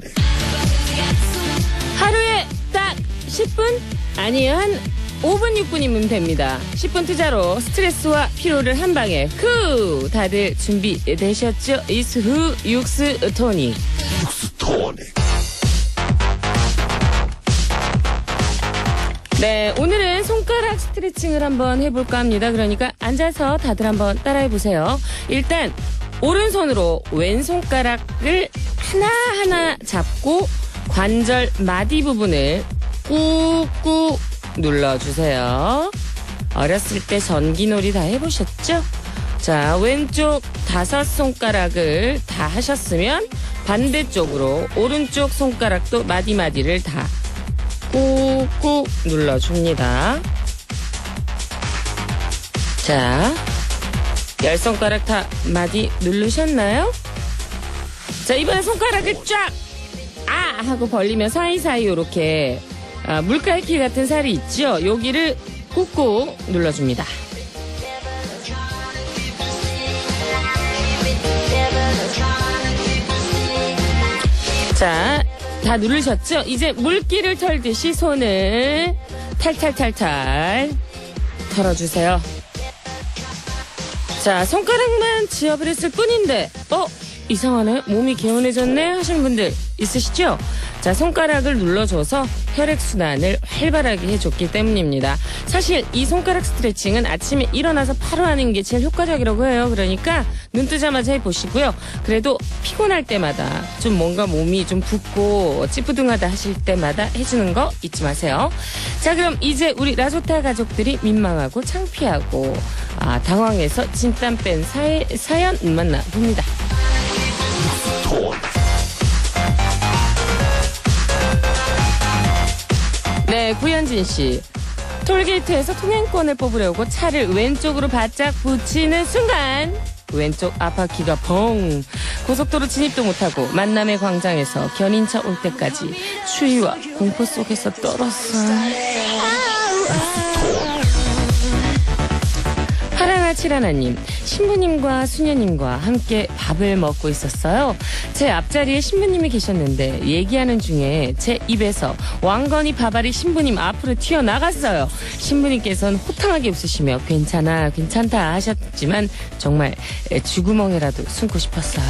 전에. 하루에 딱 10분? 아니요, 한 5분, 6분이면 됩니다. 10분 투자로 스트레스와 피로를 한 방에 후! 다들 준비되셨죠? 이스후 육스 토닉. 육스 토닉. 네, 오늘은 손가락 스트레칭을 한번 해볼까 합니다. 그러니까 앉아서 다들 한번 따라해보세요. 일단, 오른손으로 왼손가락을 하나하나 잡고 관절 마디 부분을 꾹꾹 눌러주세요. 어렸을 때 전기놀이 다 해보셨죠? 자, 왼쪽 다섯 손가락을 다 하셨으면 반대쪽으로 오른쪽 손가락도 마디마디를 다 꾹꾹 눌러줍니다. 자, 열 손가락 다 마디 누르셨나요? 자, 이번에 손가락을 쫙! 아! 하고 벌리면 사이사이 이렇게 아, 물갈퀴 같은 살이 있죠? 여기를 꾹꾹 눌러줍니다. 자, 다 누르셨죠? 이제 물기를 털듯이 손을 탈탈탈탈 털어주세요. 자, 손가락만 했을 뿐인데, 어? 이상하네? 몸이 개운해졌네? 하시는 분들 있으시죠? 자, 손가락을 눌러줘서 혈액순환을 활발하게 해줬기 때문입니다. 사실 이 손가락 스트레칭은 아침에 일어나서 바로 하는 게 제일 효과적이라고 해요. 그러니까 눈 뜨자마자 해보시고요. 그래도 피곤할 때마다 좀 뭔가 몸이 좀 붓고 찌뿌둥하다 하실 때마다 해주는 거 잊지 마세요. 자, 그럼 이제 우리 라조타 가족들이 민망하고 창피하고 아, 당황해서 진땀 뺀 사연 만나봅니다. 네, 구현진 씨. 톨게이트에서 통행권을 뽑으려고 차를 왼쪽으로 바짝 붙이는 순간 왼쪽 앞바퀴가 펑 고속도로 진입도 못하고 만남의 광장에서 견인차 올 때까지 추위와 공포 속에서 떨었어요. 칠하나님, 신부님과 수녀님과 함께 밥을 먹고 있었어요. 제 앞자리에 신부님이 계셨는데 얘기하는 중에 제 입에서 왕건이 밥알이 신부님 앞으로 튀어나갔어요. 신부님께서는 호탕하게 웃으시며 괜찮아, 괜찮다 하셨지만 정말 쥐구멍이라도 숨고 싶었어요.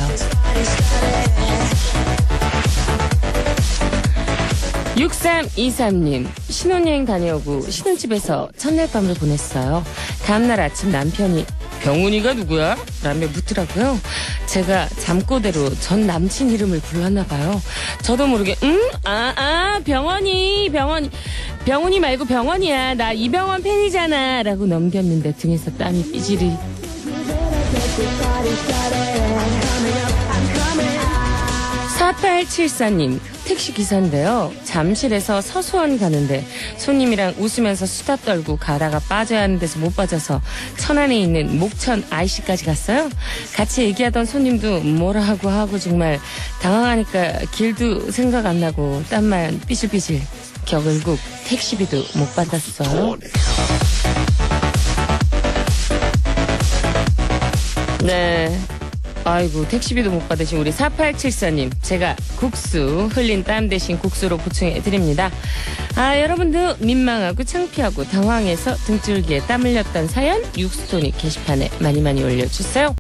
육삼이삼님 신혼여행 다녀오고 신혼집에서 첫날 밤을 보냈어요. 다음날 아침 남편이 병훈이가 누구야? 라며 묻더라고요. 제가 잠꼬대로 전 남친 이름을 불렀나 봐요. 저도 모르게 응? 아, 아 병원이 병원이 병훈이 말고 병원이야. 나 이병헌 팬이잖아. 라고 넘겼는데 등에서 땀이 삐지리. 사팔칠사님 택시 기사인데요. 잠실에서 서수원 가는데 손님이랑 웃으면서 수다 떨고 가다가 빠져야 하는 데서 못 빠져서 천안에 있는 목천 IC까지 갔어요. 같이 얘기하던 손님도 뭐라 하고 하고 정말 당황하니까 길도 생각 안 나고 땀만 삐질삐질 결국 택시비도 못 받았어요. 네. 아이고 택시비도 못 받으신 우리 4874님 제가 국수 흘린 땀 대신 국수로 보충해 드립니다. 아 여러분도 민망하고 창피하고 당황해서 등줄기에 땀 흘렸던 사연 육수토닉 게시판에 많이 많이 올려주세요.